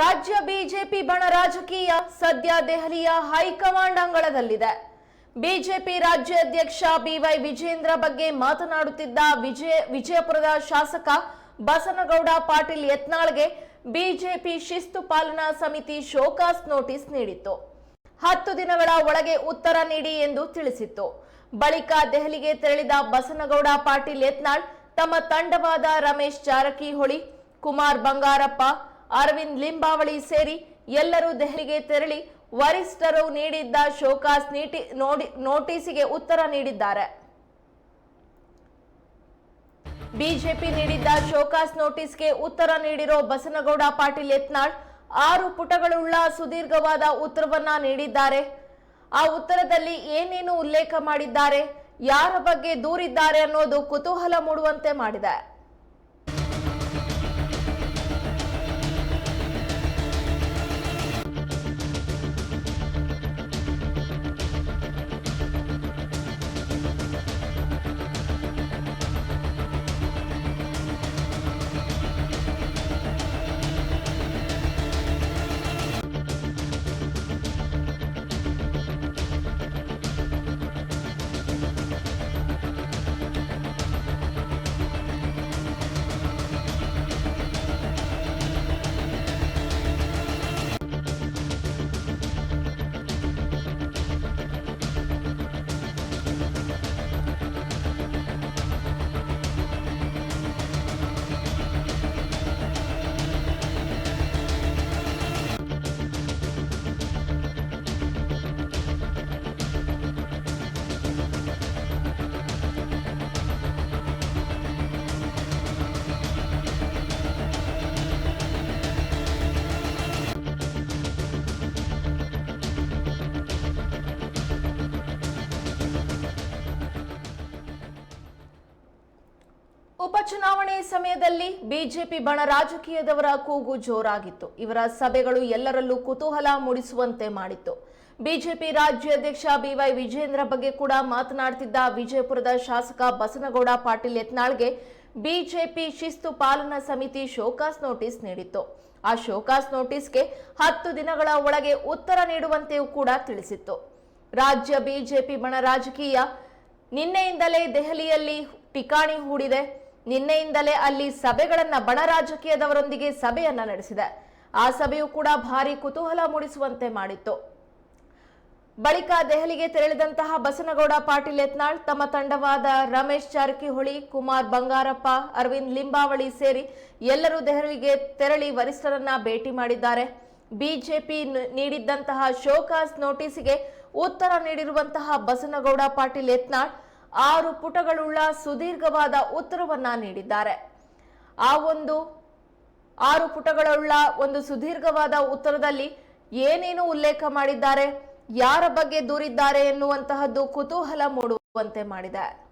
ರಾಜ್ಯ ಬಿಜೆಪಿ ಬಣ ರಾಜಕೀಯ ಸದ್ಯ ದೆಹಲಿಯ ಹೈಕಮಾಂಡ್ ಅಂಗಳದಲ್ಲಿದೆ. ಬಿಜೆಪಿ ರಾಜ್ಯಾಧ್ಯಕ್ಷ ಬಿವೈ ವಿಜೇಂದ್ರ ಬಗ್ಗೆ ಮಾತನಾಡುತ್ತಿದ್ದ ವಿಜಯ ವಿಜಯಪುರದ ಶಾಸಕ ಬಸನಗೌಡ ಪಾಟೀಲ್ ಯತ್ನಾಳ್ಗೆ ಬಿಜೆಪಿ ಶಿಸ್ತು ಪಾಲನಾ ಸಮಿತಿ ಶೋಕಾಸ್ ನೋಟಿಸ್ ನೀಡಿತ್ತು. ಹತ್ತು ದಿನಗಳ ಒಳಗೆ ಉತ್ತರ ನೀಡಿ ಎಂದು ತಿಳಿಸಿತ್ತು. ಬಳಿಕ ದೆಹಲಿಗೆ ತೆರಳಿದ ಬಸನಗೌಡ ಪಾಟೀಲ್ ಯತ್ನಾಳ್ ತಮ್ಮ ತಂಡವಾದ ರಮೇಶ್ ಜಾರಕಿಹೊಳಿ, ಕುಮಾರ್ ಬಂಗಾರಪ್ಪ ಅರವಿಂದ್ ಲಿಂಬಾವಳಿ ಸೇರಿ ಎಲ್ಲರೂ ದೆಹಲಿಗೆ ತೆರಳಿ ವರಿಷ್ಠರು ನೀಡಿದ್ದ ಶೋಕಾಸ್ ನೀಟಿ ನೋಡಿ ನೋಟಿಸಿಗೆ ಉತ್ತರ ನೀಡಿದ್ದಾರೆ. ಬಿಜೆಪಿ ನೀಡಿದ್ದ ಶೋಕಾಸ್ ನೋಟಿಸ್ಗೆ ಉತ್ತರ ನೀಡಿರೋ ಬಸನಗೌಡ ಪಾಟೀಲ್ ಯತ್ನಾಳ್, ಆರು ಪುಟಗಳುಳ್ಳ ಸುದೀರ್ಘವಾದ ಉತ್ತರವನ್ನ ನೀಡಿದ್ದಾರೆ. ಆ ಉತ್ತರದಲ್ಲಿ ಏನೇನು ಉಲ್ಲೇಖ ಮಾಡಿದ್ದಾರೆ, ಯಾರ ಬಗ್ಗೆ ದೂರಿದ್ದಾರೆ ಅನ್ನೋದು ಕುತೂಹಲ ಮೂಡುವಂತೆ ಮಾಡಿದೆ. ಉಪಚುನಾವಣೆ ಸಮಯದಲ್ಲಿ ಬಿಜೆಪಿ ಬಣ ರಾಜಕೀಯದವರ ಕೂಗು ಜೋರಾಗಿತ್ತು. ಇವರ ಸಭೆಗಳು ಎಲ್ಲರಲ್ಲೂ ಕುತೂಹಲ ಮೂಡಿಸುವಂತೆ ಮಾಡಿತ್ತು. ಬಿಜೆಪಿ ರಾಜ್ಯಾಧ್ಯಕ್ಷ ಬಿವೈ ವಿಜೇಂದ್ರ ಬಗ್ಗೆ ಕೂಡ ಮಾತನಾಡ್ತಿದ್ದ ವಿಜಯಪುರದ ಶಾಸಕ ಬಸನಗೌಡ ಪಾಟೀಲ್ ಯತ್ನಾಳ್ಗೆ ಬಿಜೆಪಿ ಶಿಸ್ತು ಪಾಲನಾ ಸಮಿತಿ ಶೋಕಾಸ್ ನೋಟಿಸ್ ನೀಡಿತ್ತು. ಆ ಶೋಕಾಸ್ ನೋಟಿಸ್ಗೆ ಹತ್ತು ದಿನಗಳ ಒಳಗೆ ಉತ್ತರ ನೀಡುವಂತೆಯೂ ಕೂಡ ತಿಳಿಸಿತ್ತು. ರಾಜ್ಯ ಬಿಜೆಪಿ ಬಣ ರಾಜಕೀಯ ನಿನ್ನೆಯಿಂದಲೇ ದೆಹಲಿಯಲ್ಲಿ ಠಿಕಾಣಿ ಹೂಡಿದೆ. ನಿನ್ನೆಯಿಂದಲೇ ಅಲ್ಲಿ ಸಭೆಗಳನ್ನ ಬಣ ರಾಜಕೀಯದವರೊಂದಿಗೆ ಸಭೆಯನ್ನ ನಡೆಸಿದೆ. ಆ ಸಭೆಯು ಕೂಡ ಭಾರಿ ಕುತೂಹಲ ಮೂಡಿಸುವಂತೆ ಮಾಡಿತ್ತು. ಬಳಿಕ ದೆಹಲಿಗೆ ತೆರಳಿದಂತಹ ಬಸನಗೌಡ, ಪಾಟೀಲ್ ಯತ್ನಾಳ್, ತಮ್ಮ ತಂಡವಾದ ರಮೇಶ್ ಜಾರಕಿಹೊಳಿ, ಕುಮಾರ್ ಬಂಗಾರಪ್ಪ, ಅರವಿಂದ್ ಲಿಂಬಾವಳಿ ಸೇರಿ ಎಲ್ಲರೂ ದೆಹಲಿಗೆ ತೆರಳಿ ವರಿಷ್ಠರನ್ನ ಭೇಟಿ ಮಾಡಿದ್ದಾರೆ. ಬಿಜೆಪಿ ನೀಡಿದ್ದಂತಹ ಶೋಕಾಸ್ ನೋಟಿಸ್ಗೆ ಉತ್ತರ ನೀಡಿರುವಂತಹ ಬಸನಗೌಡ, ಪಾಟೀಲ್ ಯತ್ನಾಳ್ ಆರು ಪುಟಗಳುಳ್ಳ ಸುದೀರ್ಘವಾದ ಉತ್ತರವನ್ನ ನೀಡಿದ್ದಾರೆ. ಆ ಒಂದು ಆರು ಪುಟಗಳುಳ್ಳ ಒಂದು ಸುದೀರ್ಘವಾದ ಉತ್ತರದಲ್ಲಿ ಏನೇನು ಉಲ್ಲೇಖ ಮಾಡಿದ್ದಾರೆ, ಯಾರ ಬಗ್ಗೆ ದೂರಿದ್ದಾರೆ ಎನ್ನುವಂತಹದ್ದು ಕುತೂಹಲ ಮೂಡುವಂತೆ ಮಾಡಿದೆ.